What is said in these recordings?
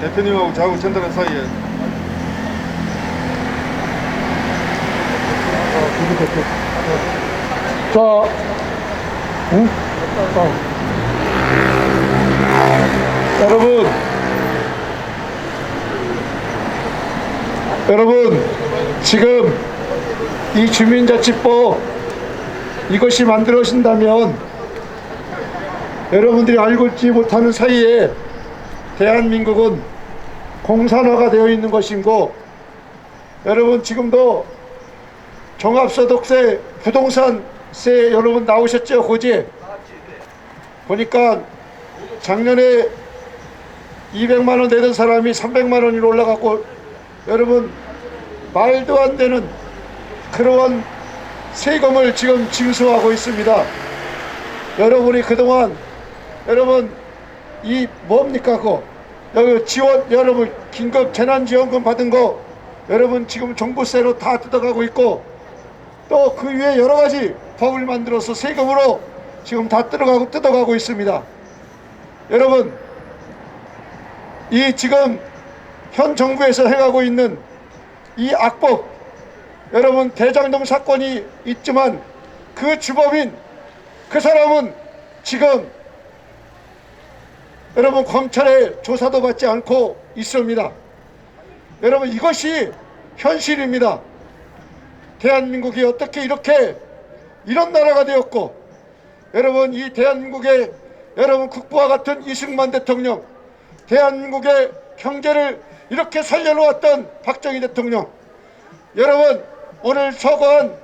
대표님하고 저하고 전달한 사이에? 자, 응? 어. 여러분, 여러분, 지금 이 주민자치법 이것이 만들어진다면 여러분들이 알고 있지 못하는 사이에 대한민국은 공산화가 되어 있는 것이고 여러분 지금도 종합소득세, 부동산세 여러분 나오셨죠? 고지? 보니까 작년에 200만 원 내던 사람이 300만 원으로 올라갔고 여러분 말도 안 되는 그러한 세금을 지금 징수하고 있습니다. 여러분이 그동안 여러분 이 뭡니까 그거 여기 지원 여러분 긴급 재난지원금 받은 거 여러분 지금 종부세로 다 뜯어가고 있고 또 그 위에 여러 가지 법을 만들어서 세금으로 지금 다 뜯어가고 뜯어가고 있습니다. 여러분 이 지금 현 정부에서 해가고 있는 이 악법 여러분 대장동 사건이 있지만 그 주범인 그 사람은 지금 여러분 검찰의 조사도 받지 않고 있습니다. 여러분 이것이 현실입니다. 대한민국이 어떻게 이렇게 이런 나라가 되었고 여러분 이 대한민국의 여러분 국부와 같은 이승만 대통령 대한민국의 경제를 이렇게 살려놓았던 박정희 대통령 여러분 오늘 서거한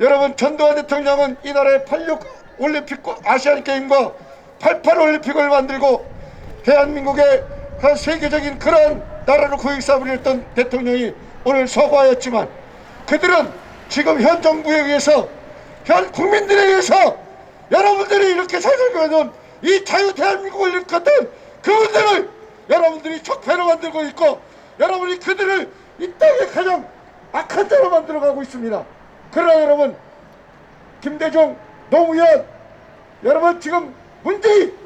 여러분 전두환 대통령은 이 나라의 86 올림픽 아시안 게임과 88 올림픽을 만들고 대한민국의 그 세계적인 그런 나라로 구익사업을 했던 대통령이 오늘 서거하였지만 그들은 지금 현 정부에 의해서 현 국민들에 의해서 여러분들이 이렇게 살살거리는 이 자유 대한민국을 일컫던 그분들을 여러분들이 적폐로 만들고 있고 여러분이 그들을 이 땅에 가장 악한 자로 만들어가고 있습니다. 그러나 여러분 김대중 노무현 여러분 지금 문재인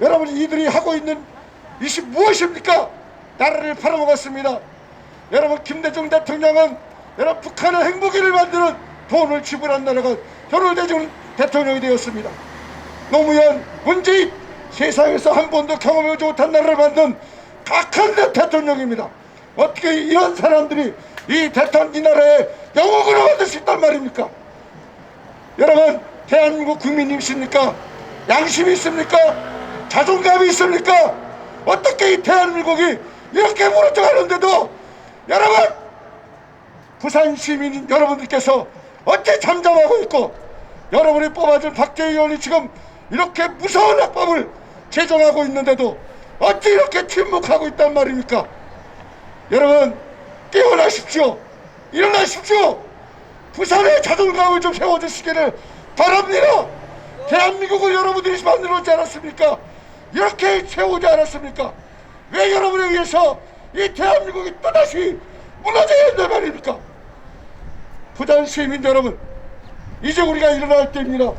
여러분 이들이 하고 있는 이것이 무엇입니까? 나라를 팔아먹었습니다. 여러분 김대중 대통령은 여러분 북한의 행복기를 만드는 돈을 지불한 나라가 돈을 대주는 대통령이 되었습니다. 노무현, 문재인 세상에서 한 번도 경험하지 못한 나라를 만든 각한 대통령입니다. 어떻게 이런 사람들이 이 대통령 이 나라에 영웅으로 만들 수 있단 말입니까? 여러분 대한민국 국민이십니까? 양심이 있습니까? 자존감이 있습니까? 어떻게 이 대한민국이 이렇게 무너져가는데도 여러분 부산 시민 여러분들께서 어째 잠잠하고 있고 여러분이 뽑아준 박재희 의원이 지금 이렇게 무서운 악법을 제정하고 있는데도 어째 이렇게 침묵하고 있단 말입니까? 여러분 깨어나십시오. 일어나십시오. 부산의 자존감을 좀 세워주시기를 바랍니다. 대한민국을 여러분들이 만들어오지 않았습니까? 이렇게 세우지 않았습니까? 왜 여러분에 의해서 이 대한민국이 또다시 무너져야 한단 말입니까? 부산 시민 여러분, 이제 우리가 일어날 때입니다.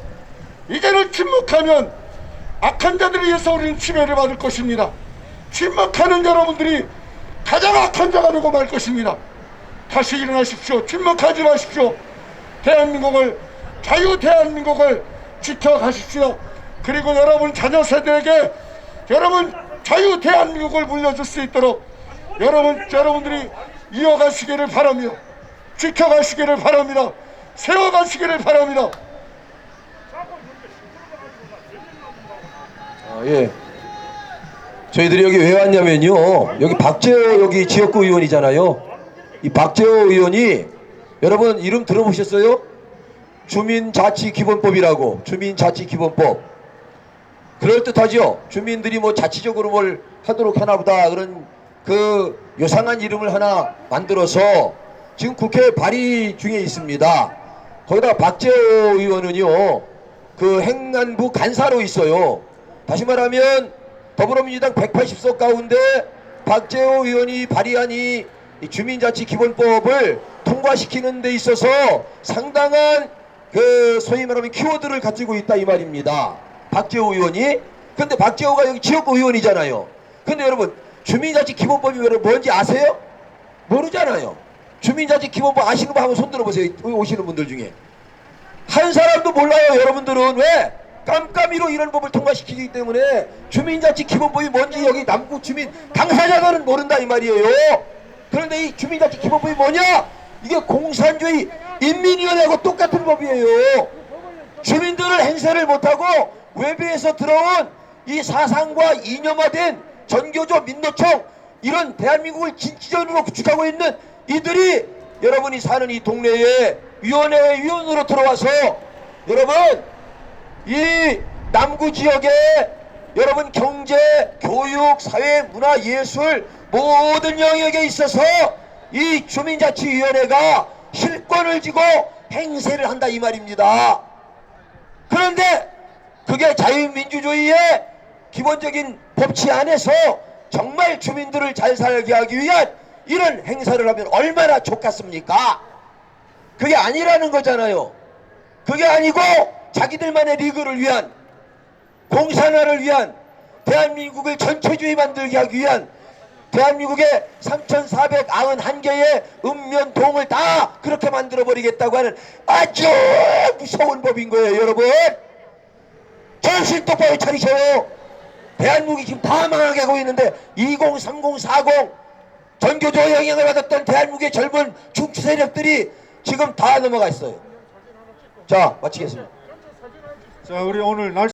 이제는 침묵하면 악한 자들에 의해서 우리는 침해를 받을 것입니다. 침묵하는 여러분들이 가장 악한 자가 되고 말 것입니다. 다시 일어나십시오. 침묵하지 마십시오. 대한민국을 자유 대한민국을 지켜가십시오. 그리고 여러분 자녀 세대에게 여러분 자유 대한민국을 물려줄 수 있도록 여러분 여러분들이 이어가시기를 바랍니다. 지켜가시기를 바랍니다. 세워가시기를 바랍니다. 아, 예. 저희들이 여기 왜 왔냐면요. 여기 박재호 여기 지역구 의원이잖아요. 이 박재호 의원이 여러분 이름 들어보셨어요? 주민자치기본법이라고 주민자치기본법. 그럴듯하죠. 주민들이 뭐 자치적으로 뭘 하도록 하나보다 그런 그 요상한 이름을 하나 만들어서 지금 국회 발의 중에 있습니다. 거기다 박재호 의원은요. 그 행안부 간사로 있어요. 다시 말하면 더불어민주당 180석 가운데 박재호 의원이 발의한 이 주민자치기본법을 통과시키는 데 있어서 상당한 그 소위 말하면 키워드를 가지고 있다 이 말입니다. 박재호 의원이. 근데 박재호가 여기 지역구 의원이잖아요. 근데 여러분 주민자치 기본법이 왜 뭔지 아세요? 모르잖아요. 주민자치 기본법 아시는 분 한번 손 들어 보세요. 여기 오시는 분들 중에 한 사람도 몰라요. 여러분들은 왜? 깜깜이로 이런 법을 통과시키기 때문에 주민자치 기본법이 뭔지 여기 남구 주민 당사자들은 모른다 이 말이에요. 그런데 이 주민자치 기본법이 뭐냐? 이게 공산주의 인민위원회하고 똑같은 법이에요. 주민들을 행세를 못하고 외부에서 들어온 이 사상과 이념화된 전교조 민노총 이런 대한민국을 진취전으로 구축하고 있는 이들이 여러분이 사는 이 동네에 위원회 위원으로 들어와서 여러분 이 남구 지역에 여러분 경제, 교육, 사회, 문화, 예술 모든 영역에 있어서 이 주민자치위원회가 실권을 쥐고 행세를 한다 이 말입니다. 그런데 그게 자유민주주의의 기본적인 법치 안에서 정말 주민들을 잘 살게 하기 위한 이런 행사를 하면 얼마나 좋겠습니까? 그게 아니라는 거잖아요. 그게 아니고 자기들만의 리그를 위한 공산화를 위한 대한민국을 전체주의 만들게 하기 위한 대한민국의 3,491개의 읍면 동을 다 그렇게 만들어 버리겠다고 하는 아주 무서운 법인 거예요, 여러분. 정신 똑바로 차리셔요. 대한민국이 지금 다 망하게 하고 있는데 20, 30, 40 전교조 영향을 받았던 대한민국의 젊은 중추 세력들이 지금 다 넘어가 있어요. 자, 마치겠습니다. 자, 우리 오늘 날